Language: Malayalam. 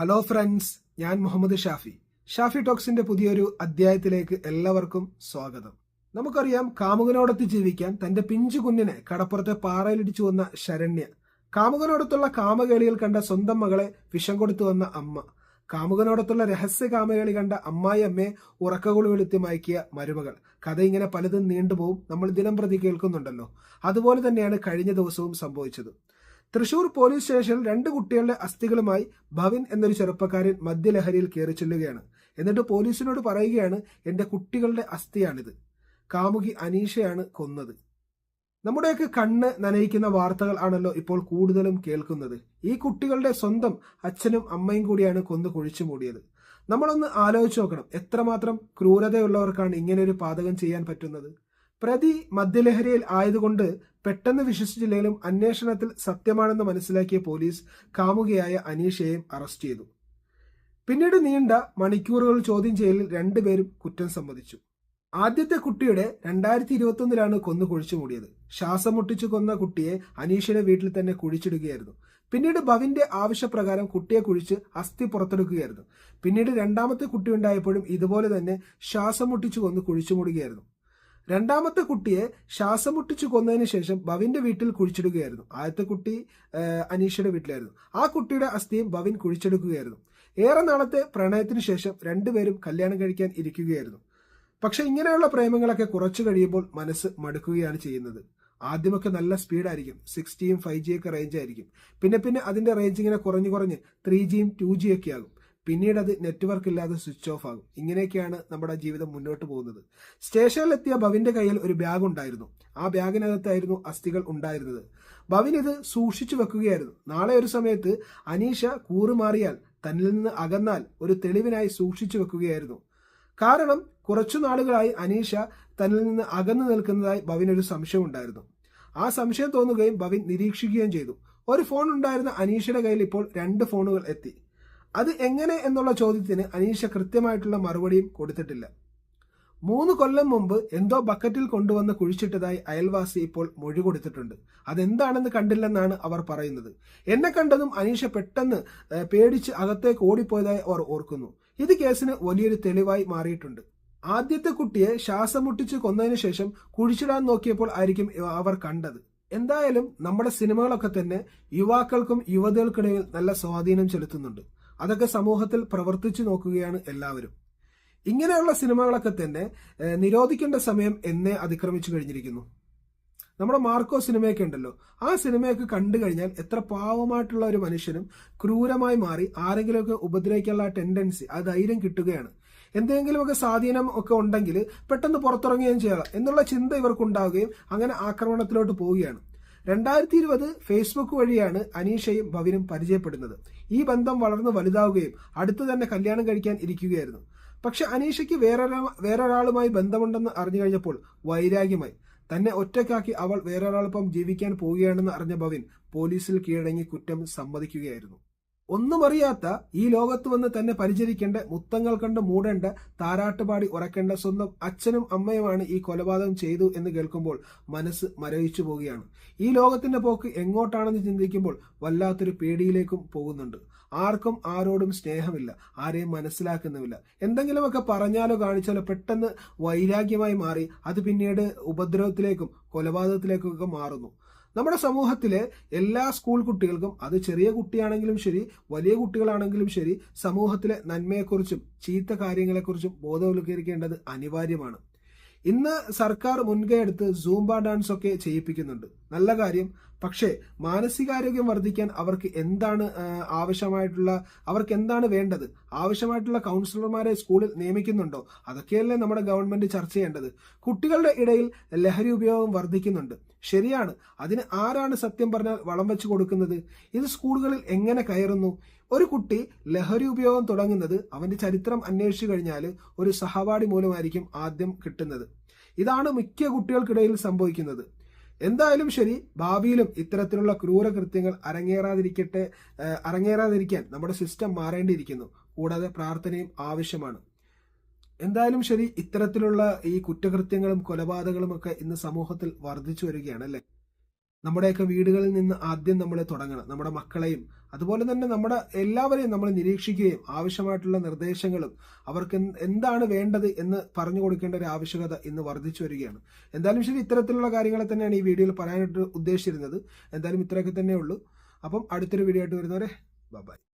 ഹലോ ഫ്രണ്ട്സ് ഞാൻ മുഹമ്മദ് ഷാഫി. ഷാഫി ടോക്സിന്റെ പുതിയൊരു അധ്യായത്തിലേക്ക് എല്ലാവർക്കും സ്വാഗതം. നമുക്കറിയാം കാമുകനോടൊത്ത് ജീവിക്കാൻ തന്റെ പിഞ്ചു കുഞ്ഞിനെ കടപ്പുറത്തെ പാറയിലിടിച്ചു വന്ന ശരണ്യ. കാമുകനോടത്തുള്ള കാമകേളികൾ കണ്ട സ്വന്തം മകളെ വിഷം കൊടുത്തു വന്ന അമ്മ. കാമുകനോടത്തുള്ള രഹസ്യ കാമകേളി കണ്ട അമ്മായി അമ്മയെ ഉറക്കകുളി വെളുത്തി മയക്കിയ മരുമകൾ. കഥ ഇങ്ങനെ പലതും നീണ്ടുപോകും നമ്മൾ ദിനം പ്രതി കേൾക്കുന്നുണ്ടല്ലോ. അതുപോലെ തന്നെയാണ് കഴിഞ്ഞ ദിവസവും സംഭവിച്ചത്. തൃശൂർ പോലീസ് സ്റ്റേഷനിൽ രണ്ട് കുട്ടികളുടെ അസ്ഥികളുമായി ഭവിൻ എന്നൊരു ചെറുപ്പക്കാരൻ മദ്യലഹരിയിൽ കയറി ചെല്ലുകയാണ്. എന്നിട്ട് പോലീസിനോട് പറയുകയാണ് എന്റെ കുട്ടികളുടെ അസ്ഥിയാണിത്. കാമുകി അനീഷയാണ് കൊന്നത്. നമ്മുടെയൊക്കെ കണ്ണ് നനയിക്കുന്ന വാർത്തകൾ ആണല്ലോ ഇപ്പോൾ കൂടുതലും കേൾക്കുന്നത്. ഈ കുട്ടികളുടെ സ്വന്തം അച്ഛനും അമ്മയും കൂടിയാണ് കൊന്നു കുഴിച്ചു മൂടിയത്. നമ്മളൊന്ന് ആലോചിച്ച് നോക്കണം എത്രമാത്രം ക്രൂരതയുള്ളവർക്കാണ് ഇങ്ങനെ ഒരു പാതകം ചെയ്യാൻ പറ്റുന്നത്? പ്രതി മദ്യലഹരിയിൽ ആയതുകൊണ്ട് പെട്ടെന്ന് വിശ്വസിച്ചില്ലെങ്കിലും അന്വേഷണത്തിൽ സത്യമാണെന്ന് മനസ്സിലാക്കിയ പോലീസ് കാമുകയായ അനീഷയെയും അറസ്റ്റ് ചെയ്തു. പിന്നീട് നീണ്ട മണിക്കൂറുകൾ ചോദ്യം ചെയ്യലിൽ രണ്ടുപേരും കുറ്റം സമ്മതിച്ചു. ആദ്യത്തെ കുട്ടിയുടെ രണ്ടായിരത്തി ഇരുപത്തൊന്നിലാണ് കൊന്നു കുഴിച്ചു മൂടിയത്. ശ്വാസം മുട്ടിച്ചു കൊന്ന കുട്ടിയെ അനീഷിന്റെ വീട്ടിൽ തന്നെ കുഴിച്ചിടുകയായിരുന്നു. പിന്നീട് ഭവിന്റെ ആവശ്യപ്രകാരം കുട്ടിയെ കുഴിച്ച് അസ്ഥി പുറത്തെടുക്കുകയായിരുന്നു. പിന്നീട് രണ്ടാമത്തെ കുട്ടി ഉണ്ടായപ്പോഴും ഇതുപോലെ തന്നെ ശ്വാസം മുട്ടിച്ചു കൊന്ന് കുഴിച്ചു മൂടുകയായിരുന്നു. രണ്ടാമത്തെ കുട്ടിയെ ശ്വാസം മുട്ടിച്ചു കൊന്നതിന് ശേഷം ഭവിന്റെ വീട്ടിൽ കുഴിച്ചിടുകയായിരുന്നു. ആദ്യത്തെ കുട്ടി അനീഷയുടെ വീട്ടിലായിരുന്നു. ആ കുട്ടിയുടെ അസ്ഥിയും ഭവിൻ കുഴിച്ചെടുക്കുകയായിരുന്നു. ഏറെ നാളത്തെ പ്രണയത്തിനു ശേഷം രണ്ടുപേരും കല്യാണം കഴിക്കാൻ ഇരിക്കുകയായിരുന്നു. പക്ഷെ ഇങ്ങനെയുള്ള പ്രേമങ്ങളൊക്കെ കുറച്ചു കഴിയുമ്പോൾ മനസ്സ് മടുക്കുകയാണ് ചെയ്യുന്നത്. ആദ്യമൊക്കെ നല്ല സ്പീഡായിരിക്കും. സിക്സ് ജിയും ഫൈവ് ജി ഒക്കെ റേഞ്ച് ആയിരിക്കും. പിന്നെ പിന്നെ അതിന്റെ റേഞ്ച് ഇങ്ങനെ കുറഞ്ഞു കുറഞ്ഞ് ത്രീ ജിയും ടു ജി ഒക്കെ ആകും. പിന്നീട് അത് നെറ്റ്വർക്ക് ഇല്ലാതെ സ്വിച്ച് ഓഫ് ആകും. ഇങ്ങനെയൊക്കെയാണ് നമ്മുടെ ജീവിതം മുന്നോട്ട് പോകുന്നത്. സ്റ്റേഷനിലെത്തിയ ഭവിന്റെ കയ്യിൽ ഒരു ബാഗ് ഉണ്ടായിരുന്നു. ആ ബാഗിനകത്തായിരുന്നു അസ്ഥികൾ ഉണ്ടായിരുന്നത്. ഭവിൻ ഇത് സൂക്ഷിച്ചു വെക്കുകയായിരുന്നു. നാളെ ഒരു സമയത്ത് അനീഷ കൂറുമാറിയാൽ തന്നിൽ നിന്ന് അകന്നാൽ ഒരു തെളിവിനായി സൂക്ഷിച്ചു വെക്കുകയായിരുന്നു. കാരണം കുറച്ചു നാളുകളായി അനീഷ തന്നിൽ നിന്ന് അകന്നു നിൽക്കുന്നതായി ഭവിനൊരു സംശയം ഉണ്ടായിരുന്നു. ആ സംശയം തോന്നുകയും ഭവിൻ നിരീക്ഷിക്കുകയും ചെയ്തു. ഒരു ഫോൺ ഉണ്ടായിരുന്ന അനീഷയുടെ കയ്യിൽ ഇപ്പോൾ രണ്ട് ഫോണുകൾ എത്തി. അത് എങ്ങനെ എന്നുള്ള ചോദ്യത്തിന് അനീഷ കൃത്യമായിട്ടുള്ള മറുപടിയും കൊടുത്തിട്ടില്ല. മൂന്ന് കൊല്ലം മുമ്പ് എന്തോ ബക്കറ്റിൽ കൊണ്ടുവന്ന് കുഴിച്ചിട്ടതായി അയൽവാസി ഇപ്പോൾ മൊഴി കൊടുത്തിട്ടുണ്ട്. അതെന്താണെന്ന് കണ്ടില്ലെന്നാണ് അവർ പറയുന്നത്. എന്നെ കണ്ടതും അനീഷ പെട്ടെന്ന് പേടിച്ച് അകത്തേക്ക് ഓടിപ്പോയതായി അവർ ഓർക്കുന്നു. ഇത് കേസിന് വലിയൊരു തെളിവായി മാറിയിട്ടുണ്ട്. ആദ്യത്തെ കുട്ടിയെ ശ്വാസം മുട്ടിച്ച് കൊന്നതിന് ശേഷം കുഴിച്ചിടാൻ നോക്കിയപ്പോൾ ആയിരിക്കും അവർ കണ്ടത്. എന്തായാലും നമ്മുടെ സിനിമകളൊക്കെ തന്നെ യുവാക്കൾക്കും യുവതികൾക്കിടയിൽ നല്ല സ്വാധീനം ചെലുത്തുന്നുണ്ട്. അതൊക്കെ സമൂഹത്തിൽ പ്രവർത്തിച്ചു നോക്കുകയാണ് എല്ലാവരും. ഇങ്ങനെയുള്ള സിനിമകളൊക്കെ തന്നെ നിരോധിക്കേണ്ട സമയം എന്നെ അതിക്രമിച്ചു കഴിഞ്ഞിരിക്കുന്നു. നമ്മുടെ മാർക്കോ സിനിമയൊക്കെ ഉണ്ടല്ലോ. ആ സിനിമയൊക്കെ കണ്ടു കഴിഞ്ഞാൽ എത്ര പാവമായിട്ടുള്ള ഒരു മനുഷ്യനും ക്രൂരമായി മാറി ആരെങ്കിലുമൊക്കെ ഉപദ്രവിക്കാനുള്ള ടെൻഡൻസി ആ ധൈര്യം കിട്ടുകയാണ്. എന്തെങ്കിലുമൊക്കെ സ്വാധീനം ഒക്കെ ഉണ്ടെങ്കിൽ പെട്ടെന്ന് പുറത്തിറങ്ങുകയും ചെയ്യാം എന്നുള്ള ചിന്ത ഇവർക്കുണ്ടാവുകയും അങ്ങനെ ആക്രമണത്തിലോട്ട് പോവുകയാണ്. രണ്ടായിരത്തി ഇരുപത് ഫേസ്ബുക്ക് വഴിയാണ് അനീഷയും ഭവിനും പരിചയപ്പെടുന്നത്. ഈ ബന്ധം വളർന്ന് വലുതാവുകയും അടുത്തു തന്നെ കല്യാണം കഴിക്കാൻ ഇരിക്കുകയായിരുന്നു. പക്ഷെ അനീഷയ്ക്ക് വേറൊരാ വേറൊരാളുമായി ബന്ധമുണ്ടെന്ന് അറിഞ്ഞു കഴിഞ്ഞപ്പോൾ വൈരാഗ്യമായി. തന്നെ ഒറ്റക്കാക്കി അവൾ വേറൊരാളൊപ്പം ജീവിക്കാൻ പോവുകയാണെന്ന് അറിഞ്ഞ ഭവിൻ പോലീസിൽ കീഴടങ്ങി കുറ്റം സമ്മതിക്കുകയായിരുന്നു. ഒന്നും അറിയാത്ത ഈ ലോകത്ത് വന്ന് തന്നെ പരിചരിക്കേണ്ട മുത്തങ്ങൾ കണ്ട് മൂടേണ്ട താരാട്ടുപാടി ഉറക്കേണ്ട സ്വന്തം അച്ഛനും അമ്മയുമാണ് ഈ കൊലപാതകം ചെയ്തു എന്ന് കേൾക്കുമ്പോൾ മനസ്സ് മരവിച്ചു പോവുകയാണ്. ഈ ലോകത്തിന്റെ പോക്ക് എങ്ങോട്ടാണെന്ന് ചിന്തിക്കുമ്പോൾ വല്ലാത്തൊരു പേടിയിലേക്കും പോകുന്നുണ്ട്. ആർക്കും ആരോടും സ്നേഹമില്ല ആരെയും മനസ്സിലാക്കുന്നുമില്ല. എന്തെങ്കിലുമൊക്കെ പറഞ്ഞാലോ കാണിച്ചാലോ പെട്ടെന്ന് വൈരാഗ്യമായി മാറി അത് പിന്നീട് ഉപദ്രവത്തിലേക്കും കൊലപാതകത്തിലേക്കും ഒക്കെ മാറുന്നു. നമ്മുടെ സമൂഹത്തിലെ എല്ലാ സ്കൂൾ കുട്ടികൾക്കും അത് ചെറിയ കുട്ടിയാണെങ്കിലും ശരി വലിയ കുട്ടികളാണെങ്കിലും ശരി സമൂഹത്തിലെ നന്മയെക്കുറിച്ചും ചീത്ത കാര്യങ്ങളെക്കുറിച്ചും ബോധവൽക്കരിക്കേണ്ടത് അനിവാര്യമാണ്. ഇന്ന് സർക്കാർ മുൻകൈ എടുത്ത് സൂംബ ഡാൻസ് ഒക്കെ ചെയ്യിപ്പിക്കുന്നുണ്ട്. നല്ല കാര്യം പക്ഷേ മാനസികാരോഗ്യം വർദ്ധിക്കാൻ അവർക്ക് എന്താണ് ആവശ്യമായിട്ടുള്ള അവർക്ക് എന്താണ് വേണ്ടത്? ആവശ്യമായിട്ടുള്ള കൗൺസിലർമാരെ സ്കൂളിൽ നിയമിക്കുന്നുണ്ടോ? അതൊക്കെയല്ലേ നമ്മുടെ ഗവൺമെന്റ് ചർച്ച ചെയ്യേണ്ടത്. കുട്ടികളുടെ ഇടയിൽ ലഹരി ഉപയോഗം വർദ്ധിക്കുന്നുണ്ട്. ശരിയാണ്. അതിന് ആരാണ് സത്യം പറഞ്ഞാൽ വളം വെച്ച് കൊടുക്കുന്നത്? ഇത് സ്കൂളുകളിൽ എങ്ങനെ കയറുന്നു? ഒരു കുട്ടി ലഹരി ഉപയോഗം തുടങ്ങുന്നത് അവന്റെ ചരിത്രം അന്വേഷിച്ചു കഴിഞ്ഞാൽ ഒരു സഹപാഠി മൂലമായിരിക്കും ആദ്യം കിട്ടുന്നത്. ഇതാണ് മിക്ക കുട്ടികൾക്കിടയിൽ സംഭവിക്കുന്നത്. എന്തായാലും ശരി ഭാവിയിലും ഇത്തരത്തിലുള്ള ക്രൂരകൃത്യങ്ങൾ അരങ്ങേറാതിരിക്കട്ടെ അരങ്ങേറാതിരിക്കാൻ നമ്മുടെ സിസ്റ്റം മാറേണ്ടിയിരിക്കുന്നു. കൂടാതെ പ്രാർത്ഥനയും ആവശ്യമാണ്. എന്തായാലും ശരി ഇത്തരത്തിലുള്ള ഈ കുറ്റകൃത്യങ്ങളും കൊലപാതകങ്ങളും ഒക്കെ ഇന്ന് സമൂഹത്തിൽ വർദ്ധിച്ചു വരികയാണ് അല്ലേ? നമ്മുടെയൊക്കെ വീടുകളിൽ നിന്ന് ആദ്യം നമ്മൾ തുടങ്ങണം. നമ്മുടെ മക്കളെയും അതുപോലെ തന്നെ നമ്മുടെ എല്ലാവരെയും നമ്മൾ നിരീക്ഷിക്കുകയും ആവശ്യമായിട്ടുള്ള നിർദ്ദേശങ്ങളും അവർക്ക് എന്താണ് വേണ്ടത് എന്ന് പറഞ്ഞു കൊടുക്കേണ്ട ഒരു ആവശ്യകത ഇന്ന് വർദ്ധിച്ചു വരികയാണ്. എന്തായാലും ശരി ഇത്തരത്തിലുള്ള കാര്യങ്ങളെ തന്നെയാണ് ഈ വീഡിയോയിൽ പറയാനായിട്ട് ഉദ്ദേശിച്ചിരുന്നത്. എന്തായാലും ഇത്രയൊക്കെ തന്നെ ഉള്ളൂ അപ്പം അടുത്തൊരു വീഡിയോ ആയിട്ട് വരുന്നവരെ ബൈ